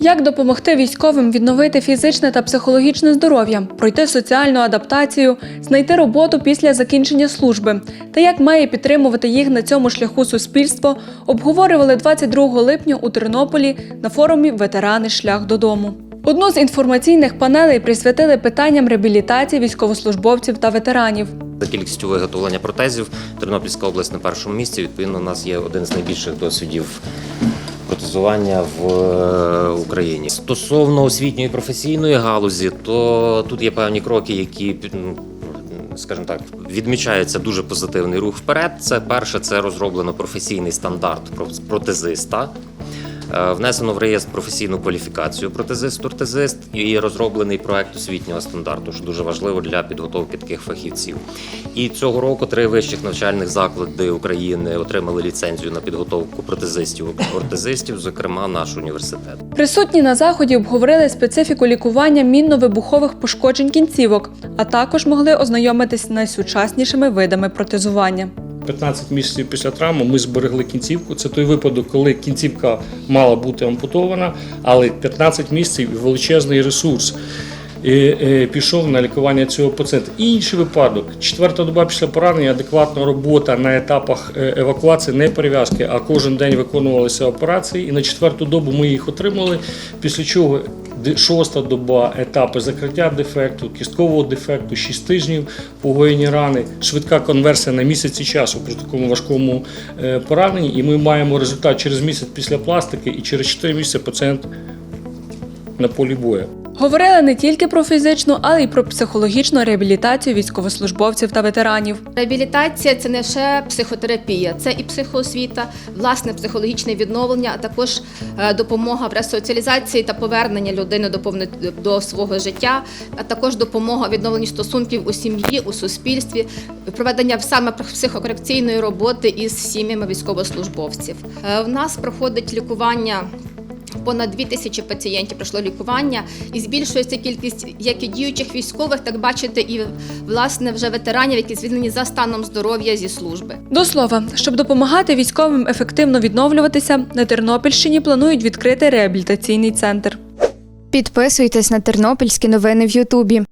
Як допомогти військовим відновити фізичне та психологічне здоров'я, пройти соціальну адаптацію, знайти роботу після закінчення служби та як має підтримувати їх на цьому шляху суспільство, обговорювали 22 липня у Тернополі на форумі Ветерани шлях додому. Одну з інформаційних панелей присвятили питанням реабілітації військовослужбовців та ветеранів. За кількістю виготовлення протезів Тернопільська область на першому місці. Відповідно, у нас є один з найбільших досвідів протезування в е, Україні. Стосовно освітньої професійної галузі, то тут є певні кроки, які скажімо так, відмічається дуже позитивний рух вперед. Це перше, це розроблено професійний стандарт про- протезиста. Е, Внесено в реєстр професійну кваліфікацію протезист-ортезист і розроблений проект освітнього стандарту, що дуже важливо для підготовки таких фахівців. І цього року три вищих навчальних заклади України отримали ліцензію на підготовку протезистів-ортезистів, зокрема наш університет. Присутні на заході обговорили специфіку лікування мінно-вибухових пошкоджень кінцівок, а також могли ознайомитись з найсучаснішими видами протезування. 15 місяців після травми ми зберегли кінцівку. Це той випадок, коли кінцівка мала бути ампутована, але 15 місяців і величезний ресурс. Е, пішов на лікування цього пацієнта. Інший випадок: четверта доба після поранення, адекватна робота на етапах е, евакуації, не перев'язки, а кожен день виконувалися операції. І на четверту добу ми їх отримали. Після чого шоста доба, етапи закриття дефекту, кісткового дефекту, 6 тижнів погоєні рани, швидка конверсія на місяці часу при такому важкому е, пораненні. І ми маємо результат через місяць після пластики і через 4 місяці пацієнт на полі бою. Говорили не тільки про фізичну, але й про психологічну реабілітацію військовослужбовців та ветеранів. Реабілітація це не лише психотерапія, це і психоосвіта, власне психологічне відновлення, а також е, допомога в ресоціалізації та повернення людини до повно до свого життя, а також допомога в відновленні стосунків у сім'ї, у суспільстві, проведення саме психокорекційної роботи із сім'ями військовослужбовців. Е, В нас проходить лікування. Понад дві тисячі пацієнтів пройшло лікування і збільшується кількість як і діючих військових, так бачите, і власне вже ветеранів, які звільнені за станом здоров'я зі служби. До слова, щоб допомагати військовим ефективно відновлюватися, на Тернопільщині планують відкрити реабілітаційний центр. Підписуйтесь на тернопільські новини в Ютубі.